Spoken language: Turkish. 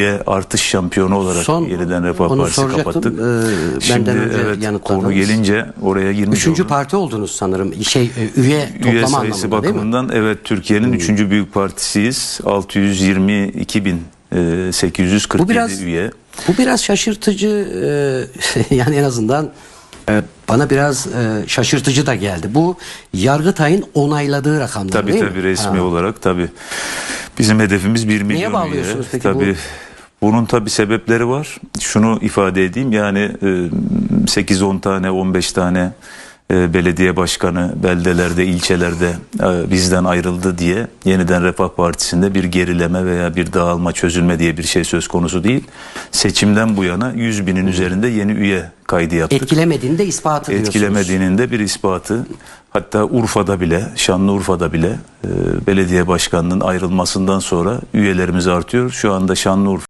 üye artış şampiyonu olarak Son- yeniden Refah onu Partisi kapattık. Ee, Şimdi evet konu gelince oraya girmiş Üçüncü olduk. parti oldunuz sanırım. Şey e, üye toplama Üye sayısı mi? Hmm. bakımından evet Türkiye'nin üçüncü büyük partisiyiz. 622 bin e, 847 Bu biraz- üye. Bu biraz şaşırtıcı e, yani en azından e, bana biraz e, şaşırtıcı da geldi. Bu Yargıtay'ın onayladığı rakamlar Tabii değil tabii mi? resmi Ha. olarak tabii. Bizim hedefimiz 1 milyon üye. bağlıyorsunuz peki tabii, bu? Bunun tabii sebepleri var. Şunu ifade edeyim yani e, 8-10 tane 15 tane e, belediye başkanı beldelerde ilçelerde e, bizden ayrıldı diye yeniden Refah Partisi'nde bir gerileme veya bir dağılma çözülme diye bir şey söz konusu değil. Seçimden bu yana 100 binin üzerinde yeni üye kaydı yaptık. Etkilemediğini de ispatı diyorsunuz. Etkilemediğinin de bir ispatı. Hatta Urfa'da bile, Şanlıurfa'da bile e, belediye başkanının ayrılmasından sonra üyelerimiz artıyor. Şu anda Şanlıurfa